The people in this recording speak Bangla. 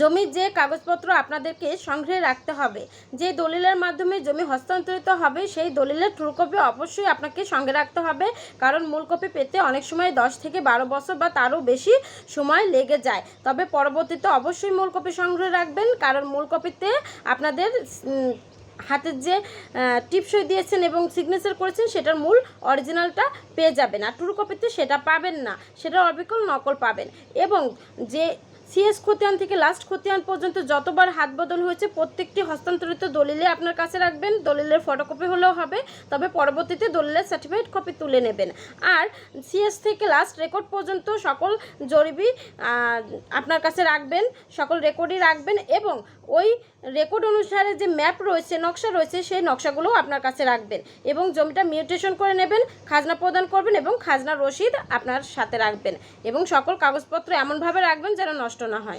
জমির যে কাগজপত্র আপনাদেরকে সংগ্রহে রাখতে হবে, যে দলিলের মাধ্যমে জমি হস্তান্তরিত হবে, সেই দলিলের ট্রু কপি অবশ্যই আপনাকে সঙ্গে রাখতে হবে, কারণ মূল কপি পেতে অনেক সময় দশ থেকে বারো বছর বা তারও বেশি সময় লেগে যায়। তবে পরবর্তীতে অবশ্যই মূল কপি সংগ্রহে রাখবেন, কারণ মূল কপিতে আপনাদের হাতের যে টিপসই দিয়েছেন এবং সিগনেচার করেছেন, সেটার মূল অরিজিনালটা পেয়ে যাবেন। আর ট্রু কপিতে সেটা পাবেন না, সেটার অবিকল নকল পাবেন। এবং যে সিএস খতিয়ান থেকে লাস্ট খতিয়ান পর্যন্ত যতবার হাত বদল হয়েছে প্রত্যেকটি হস্তান্তরিত দলিলে আপনার কাছে রাখবেন। দলিলের ফটোকপি হলেও হবে তবে পরবর্তীতে দলিলের সার্টিফিকেট কপি তুলে নেবেন। আর সিএস থেকে লাস্ট রেকর্ড পর্যন্ত সকল আহ, আপনার কাছে রাখবেন সকল রেকর্ডই রাখবেন এবং ওই রেকর্ড অনুসারে যে ম্যাপ রয়েছে নকশা রয়েছে সেই নকশাগুলোও আপনার কাছে রাখবেন এবং জমিটা মিউটেশন করে নেবেন খাজনা প্রদান করবেন এবং খাজনা রসিদ আপনার সাথে রাখবেন এবং সকল কাগজপত্র এমনভাবে রাখবেন যেন নষ্ট না হয়।